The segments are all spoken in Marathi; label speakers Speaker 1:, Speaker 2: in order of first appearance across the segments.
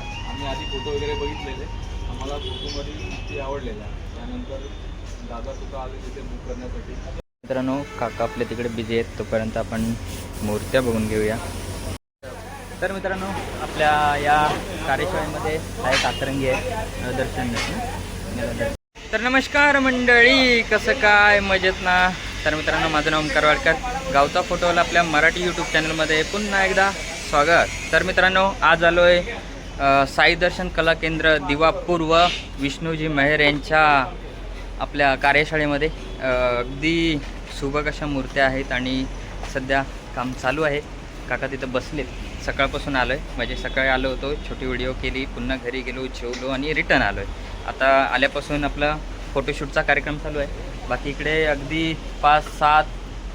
Speaker 1: आम्ही आधी फोटो वगैरे बघितलेले. आम्हाला फोटोमध्ये मूर्ती आवडलेल्या. त्यानंतर दादा सुद्धा आले तिथे बुक करण्यासाठी.
Speaker 2: मित्रांनो काका आपले तिकडे बिझी आहेत तोपर्यंत आपण मूर्त्या बघून घेऊया. तर मित्रांनो आपल्या या कार्यशाळेमध्ये हा एक आतरंगी आहे दर्शन तर नमस्कार मंडळी कसं काय? मजेत ना? तर मित्रांनो माझं नाव ओमकार वाडकर. गावचा फोटोला आपल्या मराठी यूट्यूब चॅनलमध्ये पुन्हा एकदा स्वागत. तर मित्रांनो आज आलो आहे साई दर्शन कला केंद्र दिवापूर व विष्णूजी मेहर यांच्या आपल्या कार्यशाळेमध्ये अगदी सुबक अशा मूर्त्या आहेत आणि सध्या काम चालू आहे. काका तिथं बसलेत. सकाळपासून आलो आहे म्हणजे सकाळी आलो होतो छोटी व्हिडिओ केली पुन्हा घरी गेलो जेवलो आणि रिटर्न आलो आहे आता आल्यापासून आपला फोटोशूटचा कार्यक्रम चालू आहे. बाकी इकडे अगदी पाच सात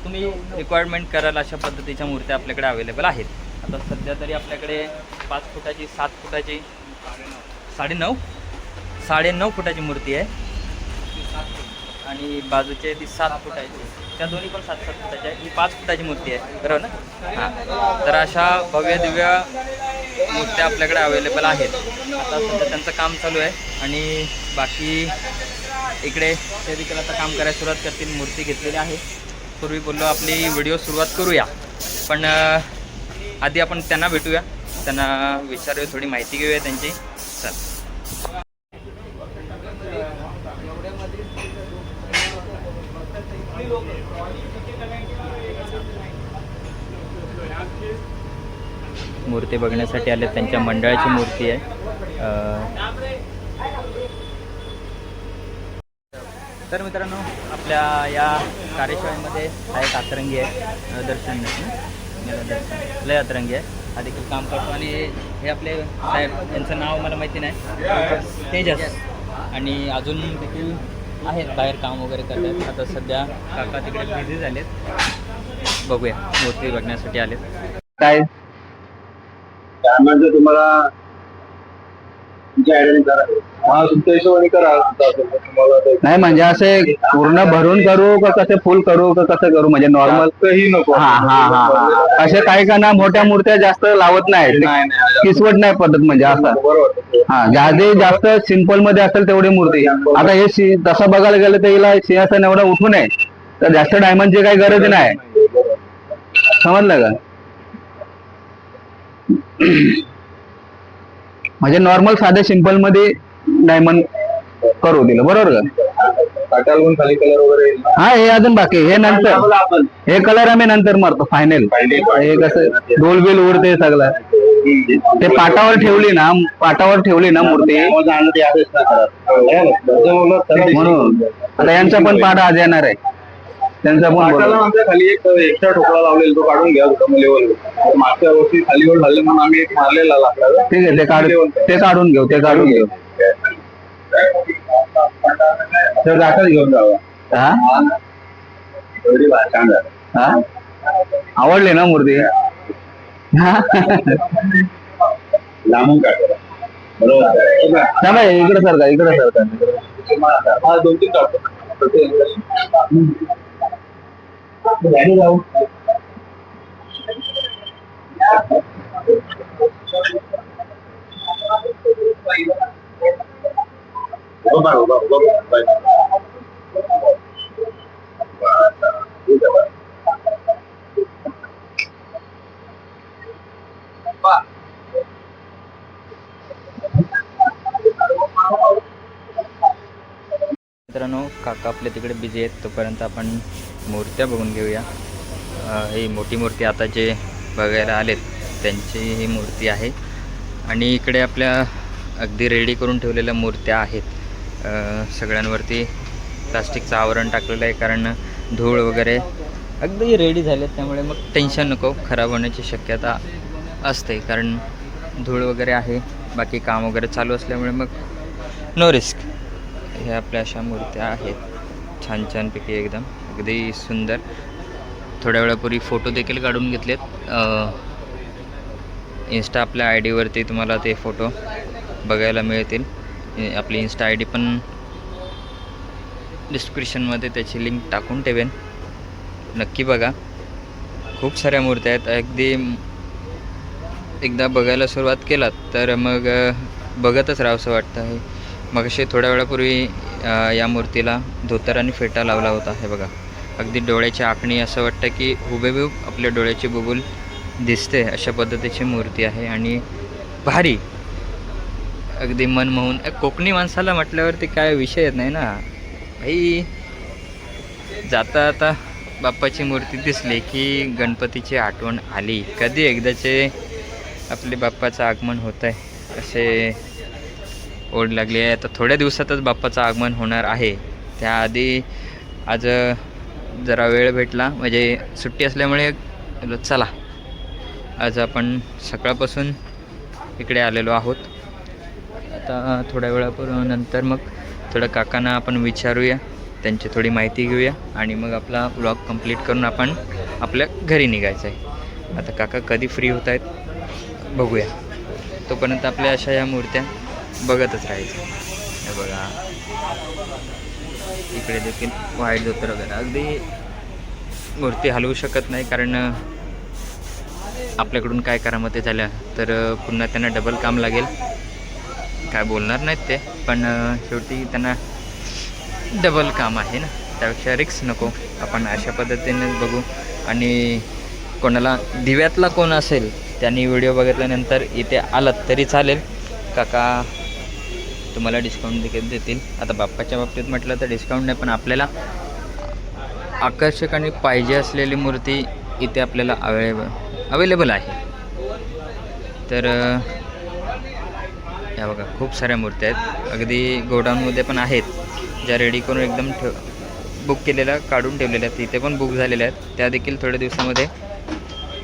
Speaker 2: तुम्ही रिक्वायरमेंट कराल अशा पद्धतीच्या मूर्त्या आपल्याकडे अवेलेबल आहेत. आता सध्या तरी आपल्याकडे पाच फुटाची सात फुटाची. साडेनऊ? साडेनऊ फुटाची मूर्ती आहे. आणि बाजूची आहे ती सात फुटाची. त्या दोन्ही पण सात सात फुटाच्या. आहे ही पाच फुटाची मूर्ती आहे. बरोबर ना? हां. तर अशा भव्य दिव्य मूर्त्या आपल्याकडे अवेलेबल आहेत. आता सध्या त्यांचं काम चालू आहे. आणि बाकी इकडे ते देखील आता काम करायला सुरुवात करतील. मूर्ती घेतलेली आहे. पूर्वी बोललो आपली व्हिडिओ सुरुवात करूया. पण आधी आपण त्यांना भेटूया. त्यांना विचारूया थोडी माहिती घेऊया त्यांची. चल मूर्ती बघण्यासाठी आले त्यांच्या मंडळाची मूर्ती आहे. तर मित्रांनो आपल्या या कार्यशाळेमध्ये हा एक अतरंगी आहे. दर्शन दर्शन लय अतरंगी आहे. हा देखील काम करतो. आणि हे आपले साहेब यांचं नाव मला माहिती नाही. तेजस. आणि अजून देखील आहेत बाहेर काम वगैरे करतात. आता सध्या काका तिकडे बिझी झालेत. बघूया. मूर्ती बघण्यासाठी आलेत.
Speaker 3: काय?
Speaker 4: म्हणजे तुम्हाला तुमच्या आयडियाने करा हा तुमच्या हिशोबाने करा तुम्हाला.
Speaker 3: नाही म्हणजे असे पूर्ण भरून करू का कसे फुल करू का कसं करू? म्हणजे नॉर्मल
Speaker 4: नको.
Speaker 3: हा हा हा हा. असे काही का ना मोठ्या मूर्त्या जास्त लावत नाही
Speaker 4: नाही नाही
Speaker 3: किसवट नाही पद्धत म्हणजे असं.
Speaker 4: बरोबर
Speaker 3: हा जास्ती जास्त सिंपलमध्ये असेल तेवढी मूर्ती. आता हे तसं बघायला गेलं तर हिला सिंहासन एवढं उठू नये. तर जास्त डायमंडची काही गरज नाही. समजलं का? म्हणजे नॉर्मल साधे सिंपलमध्ये डायमंड करू दिलं. बरोबर का?
Speaker 4: टाटाला पण खाली कलर वगैरे येईल.
Speaker 3: हा हे अजून बाकी. हे नंतर.
Speaker 4: आपण
Speaker 3: हे कलर आम्ही नंतर मारतो फायनल हे कसं डोल बिल उडते सगळं. ते पाटावर ठेवली ना पाटावर ठेवली ना मूर्ती.
Speaker 4: ते असंच करत. तर
Speaker 3: म्हणून. आता यांचा पण पाठ आज येणार आहे. त्यांचा पण
Speaker 4: पाटाला
Speaker 3: बरोबर.
Speaker 4: आमच्या खाली एक एक्स्ट्रा ठोकळा लावलेला तो काढून घ्या होता लेवल मागच्या वर्षी खालीवर झाले म्हणून आम्ही एक मारलेला लाकडाचा.
Speaker 3: ठीक आहे ते ते काढून घेऊ ते काढून घेऊ.
Speaker 4: तर दाखल घेऊन जावा.
Speaker 3: हा. हा? आवडली ना मूर्ती? हा?
Speaker 4: लांबून काढ. बरोबर.
Speaker 3: इकडे सरका इकडे सरका
Speaker 4: हा दोन तीन काढतो. उभा उभा उभा
Speaker 2: मित्रांनो काका आपल्या तिकडे बिझी आहेत तोपर्यंत आपण मूर्त्या बघून घेऊया. ही मोठी मूर्ती आता जे बघायला आलेत त्यांची ही मूर्ती आहे. आणि इकडे आपल्या अगदी रेडी करून ठेवलेल्या मूर्त्या आहेत. सगळ्यांवरती प्लास्टिकचं आवरण टाकलेलं आहे कारण धूळ वगैरे अगदी रेडी झालेत त्यामुळे मग टेन्शन नको खराब होण्याची शक्यता असते कारण धूळ वगैरे आहे बाकी काम वगैरे चालू असल्यामुळे मग नो रिस्क हे आपल्या अशा मूर्त्या आहेत छान छानपैकी एकदम अगदी सुंदर. थोड्या वेळापूर्वी फोटो देखील काढून घेतलेत. इन्स्टा आपल्या आय डीवरती तुम्हाला ते फोटो बघायला मिळतील. आपली इन्स्टा आय डी पण डिस्क्रिप्शनमध्ये त्याची लिंक टाकून ठेवेन. नक्की बघा. खूप साऱ्या मूर्त्या आहेत. अगदी एकदा बघायला सुरुवात केलात तर मग बघतच राहावंसं वाटतं आहे. मग असे थोड्या वेळापूर्वी या मूर्तीला धोतर आणि फेटा लावला होता. हे बघा. अगदी डोळ्याची आखणी असं वाटतं की हुबेहूब आपल्या डोळ्याची बुबुल दिसते अशा पद्धतीची मूर्ती आहे आणि भारी अगदी मन मोहून. कोकणी माणसाला म्हटल्यावरती काय विषय येत नाही ना. भाई जाता आता बाप्पाची मूर्ती दिसली की गणपतीची आठवण आली. कधी एकदाचे आपले बाप्पाचं आगमन होत आहे असे ओढ लागली आहे. आता थोड्या दिवसातच बाप्पाचं आगमन होणार आहे. त्याआधी आज जरा वेळ भेटला. म्हणजे सुट्टी असल्यामुळे चला. आज आपण सकाळपासून इकडे आलेलो आहोत. आता थोड्या वेळापूर्वी नंतर मग थोडं काकांना आपण विचारूया त्यांची थोडी माहिती घेऊया आणि मग आपला ब्लॉग कंप्लीट करून आपण आपल्या घरी निघायचं आहे आता काका कधी फ्री होत आहेत बघूया. तोपर्यंत आपल्या अशा या मूर्त्या बघतच राहायचं. हे बघा. इकडे देखील वाईट धोतर वगैरे. अगदी मूर्ती हलवू शकत नाही कारण आपल्याकडून काय करामती झाल्या तर पुन्हा त्यांना डबल काम लागेल. काय बोलणार नाहीत ते पण शेवटी त्यांना डबल काम आहे ना. त्यापेक्षा रिक्स नको. आपण अशा पद्धतीनेच बघू. आणि कोणाला दिव्यातला कोण असेल त्यांनी व्हिडिओ बघितल्यानंतर इथे आलात तरी चालेल. काका तुम्हाला डिस्काउंट देखील देतील. आता बाप्पाच्या बाबतीत म्हटलं तर डिस्काउंट नाही पण आपल्याला आकर्षक आणि पाहिजे असलेली मूर्ती इथे आपल्याला अवेलेबल अवेलेबल आहे. तर ह्या बघा खूप साऱ्या मूर्त्या आहेत. अगदी गोडाऊनमध्ये पण आहेत. ज्या रेडी करून एकदम ठेव बुक केलेल्या काढून ठेवलेल्या आहेत. तिथे पण बुक झालेल्या आहेत. त्या देखील थोड्या दिवसामध्ये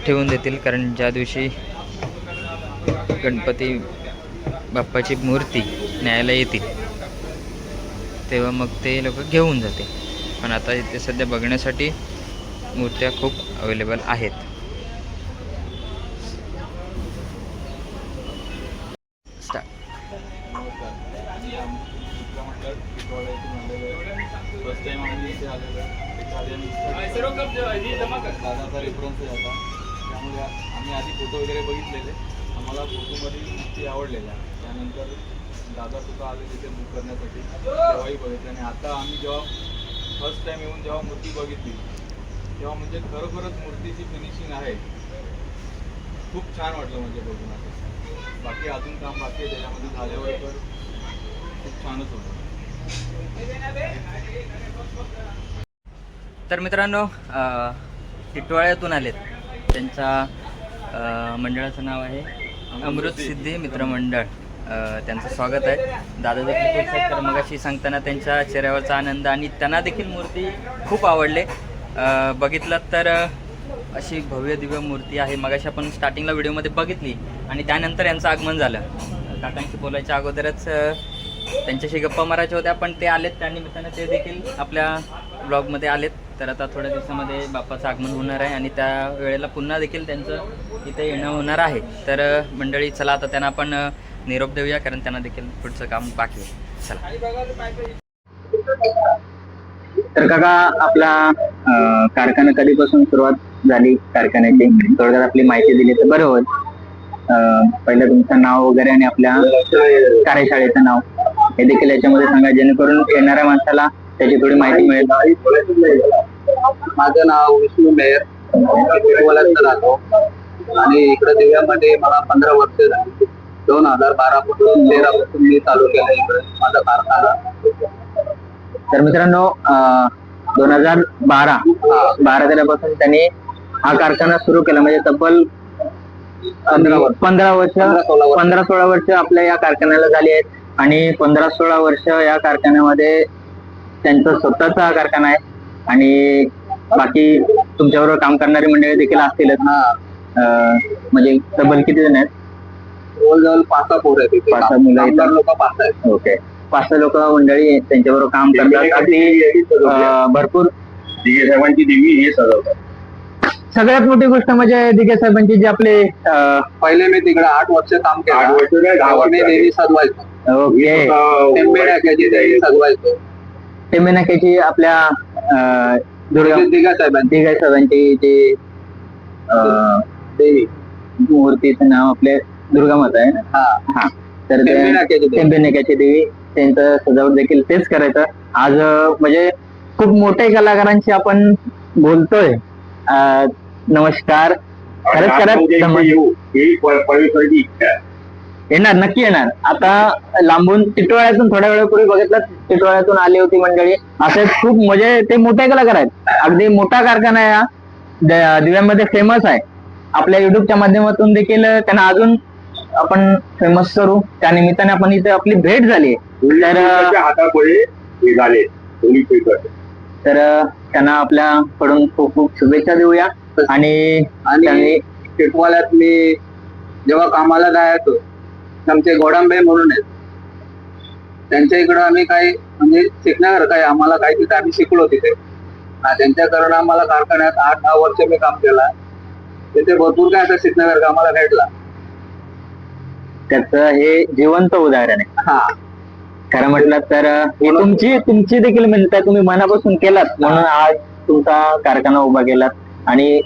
Speaker 2: ठेवून देतील. कारण ज्या दिवशी गणपती बाप्पाची मूर्ती न्यायला येतील तेव्हा मग ते लोक घेऊन जाते पण आता इथे सध्या बघण्यासाठी मूर्त्या खूप अवेलेबल आहेत.
Speaker 1: इटालियन दादाचा रेफरन्स आहे आता. त्यामुळे आम्ही आधी फोटो वगैरे बघितलेले. आम्हाला फोटोमध्ये मूर्ती आवडलेल्या. त्यानंतर दादा सुद्धा आले तिथे बुक करण्यासाठी. तेव्हाही बघितले आणि आता आम्ही जेव्हा फर्स्ट टाइम येऊन जेव्हा मूर्ती बघितली तेव्हा म्हणजे खरोखरच मूर्तीची फिनिशिंग आहे. खूप छान वाटलं म्हणजे बघून आता. बाकी अजून काम बाकी आहे त्याच्यामध्ये झाल्यावर तर खूप छानच होतं.
Speaker 2: तर मित्रांनो टिटवाळ्यातून आलेत. त्यांच्या मंडळाचं नाव आहे अमृत सिद्धी मित्रमंडळ त्यांचं स्वागत आहे. दादा देखील खूप आहेत तर मगाशी सांगताना त्यांच्या चेहऱ्यावरचा आनंद आणि त्यांना देखील मूर्ती खूप आवडले. बघितलं बघितलात तर अशी भव्य दिव्य मूर्ती आहे. मगाशी आपण स्टार्टिंगला व्हिडिओमध्ये बघितली आणि त्यानंतर यांचं आगमन झालं. काकांशी बोलायच्या अगोदरच त्यांच्याशी गप्पा मारायच्या होत्या पण ते आलेत त्यानिमित्तानं ते देखील आपल्या ब्लॉगमध्ये आलेत. तर आता थोड्या दिवसामध्ये बाप्पाचं आगमन होणार आहे आणि त्या वेळेला पुन्हा देखील त्यांचं इथे येणं होणार आहे. तर मंडळी चला आता त्यांना आपण निरोप देऊया कारण त्यांना देखील पुढचं काम बाकी आहे. चला.
Speaker 5: तर काका आपला कारखाना कधीपासून सुरुवात झाली कारखान्याची? थोडक्यात आपली माहिती दिली तर बरं होईल. पहिलं तुमचं नाव वगैरे आणि आपल्या कार्यशाळेचं नाव. हे देखील याच्यामध्ये सांगा जेणेकरून येणाऱ्या माणसाला त्याची थोडी माहिती मिळेल.
Speaker 6: माझं नाव विष्णू मेहर. राहतो. आणि इकडे दिव्यामध्ये मला पंधरा वर्ष झाली. दोन हजार बारा पासून तेरा पासून मी चालू केलं इकडे माझा कारखाना.
Speaker 5: तर मित्रांनो दोन हजार बारा बारा तेरापासून त्यांनी हा कारखाना सुरू केला. म्हणजे तब्बल
Speaker 6: पंधरा वर्ष.
Speaker 5: पंधरा
Speaker 6: सोळा वर्ष
Speaker 5: आपल्या या कारखान्याला झाली आहेत. आणि पंधरा सोळा वर्ष या कारखान्यामध्ये त्यांचा स्वतःचा हा कारखाना आहे. आणि बाकी तुमच्याबरोबर काम करणारी मंडळी देखील असतीलच अं, म्हणजे तब्बल किती जण आहेत?
Speaker 6: जवळजवळ पाच सहा पोरं आहेत इथे.
Speaker 5: पाच सहा मुलं आहेत.
Speaker 6: लोक पाच आहेत.
Speaker 5: ओके. पाच सहा लोक मंडळी त्यांच्याबरोबर काम करतात. अगदी अं, भरपूर.
Speaker 6: साहेबांची देवी हे सजवतात.
Speaker 5: सगळ्यात मोठी गोष्ट म्हणजे दिगे साहेबांची जी आपले अं,
Speaker 6: पहिले मी तिकडे आठ वर्ष काम केलं. गावाने देवी सजवायचो.
Speaker 5: ओके.
Speaker 6: टेंबे टाकायची देवी सजवायचो.
Speaker 5: टेमेनाक्याची आपल्या दुर्गा
Speaker 6: दिघा साहेबांची.
Speaker 5: दिगे साहेबांची जी
Speaker 6: देवी.
Speaker 5: मूर्तीचं नाव आपले दुर्गा माता आहे ना?
Speaker 6: हा.
Speaker 5: हा. तर
Speaker 6: टेंबेनाक्याची
Speaker 5: ते
Speaker 6: देवी.
Speaker 5: टेंबेनाक्याची त्यांचं सजावट देखील तेच करायचं. आज म्हणजे खूप मोठे कलाकारांशी आपण बोलतोय. नमस्कार. खरंच खरंच नमस्कार येणार नक्की येणार. आता लांबून टिटवाळ्यातून थोड्या वेळापूर्वी बघितलं टिटवाळ्यातून आली होती मंडळी. असे खूप म्हणजे ते मोठे कलाकार आहेत. अगदी मोठा कारखाना आहे हा द- दिव्यामध्ये फेमस आहे. आपल्या युट्यूबच्या माध्यमातून देखील त्यांना अजून आपण फेमस करू. त्या निमित्ताने आपण इथे आपली भेट झाली तर
Speaker 7: हे झाले.
Speaker 5: तर त्यांना आपल्याकडून खूप खूप शुभेच्छा देऊया. आणि
Speaker 6: टिटवाळ्यात मी जेव्हा कामाला जायचो आमचे गोडांबे म्हणून आहेत. त्यांच्या इकडं आम्ही काही म्हणजे शिकण्यासारखं आहे आम्हाला काही तिथे आम्ही शिकलो तिथे. हा, त्यांच्याकडून आम्हाला कारखान्यात आठ दहा वर्ष मी काम केलं. तिथे भरपूर काय असं शिकण्यासारखं आम्हाला भेटला.
Speaker 5: त्याचं हे जिवंत उदाहरण आहे.
Speaker 6: हा.
Speaker 5: खरं म्हटलं तर ही तुमची तुमची देखील आहे. तुम्ही मनापासून केलात. म्हणून आज तुमचा कारखाना उभा केलात. आणि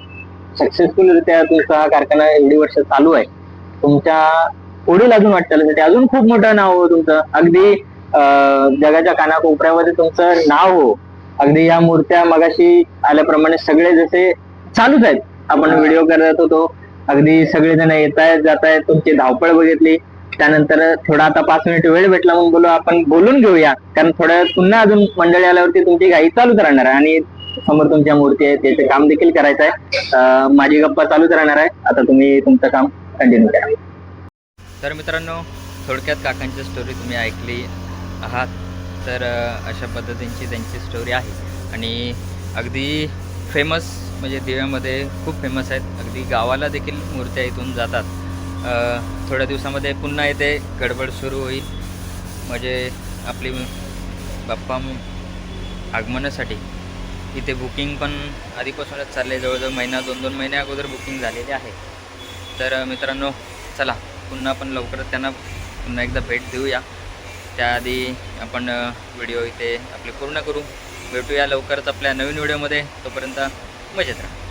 Speaker 5: सक्सेसफुल रित्या तुमचा कारखाना एवढी वर्ष चालू आहे. तुमच्या पुढील अजून वाटचालीसाठी अजून खूप मोठं नाव हो तुमचं. अगदी जगाच्या कानाकोपऱ्यामध्ये तुमचं नाव हो. अगदी या मूर्त्या मगाशी आल्याप्रमाणे सगळे जसे चालूच आहेत. आपण व्हिडिओ करत होतो अगदी सगळेजण येत आहेत जात आहेत. तुमची धावपळ बघितली. त्यानंतर थोडा आता पाच मिनिट वेळ भेटला म्हणून बोलू आपण बोलून घेऊया. कारण थोड्या पुन्हा अजून मंडळी आल्यावरती तुमची घाई चालूच राहणार आहे. आणि समोर तुमच्या मूर्ती आहे त्याचे काम देखील करायचं आहे माझी गप्पा चालूच राहणार आहे. आता तुम्ही तुमचं काम कंटिन्यू करा.
Speaker 2: तर मित्रांनो थोडक्यात काकांची स्टोरी तुम्ही ऐकली आहात. तर अशा पद्धतींची त्यांची स्टोरी आहे. आणि अगदी फेमस म्हणजे दिव्यामध्ये खूप फेमस आहेत. अगदी गावाला देखील मूर्त्या इथून जातात. थोड्या दिवसामध्ये पुन्हा इथे गडबड सुरू होईल. म्हणजे आपली बाप्पा आगमनासाठी इथे बुकिंग पण आधीपासूनच चालले जवळजवळ महिना दोन दोन महिन्या अगोदर बुकिंग झालेली आहे. तर मित्रांनो चला. पुन्हा आपण लवकरच त्यांना पुन्हा एकदा भेट देऊया. त्याआधी आपण व्हिडिओ इथे आपले पूर्ण करू. भेटूया लवकरच आपल्या नवीन व्हिडिओमध्ये. तोपर्यंत मजेत राहा.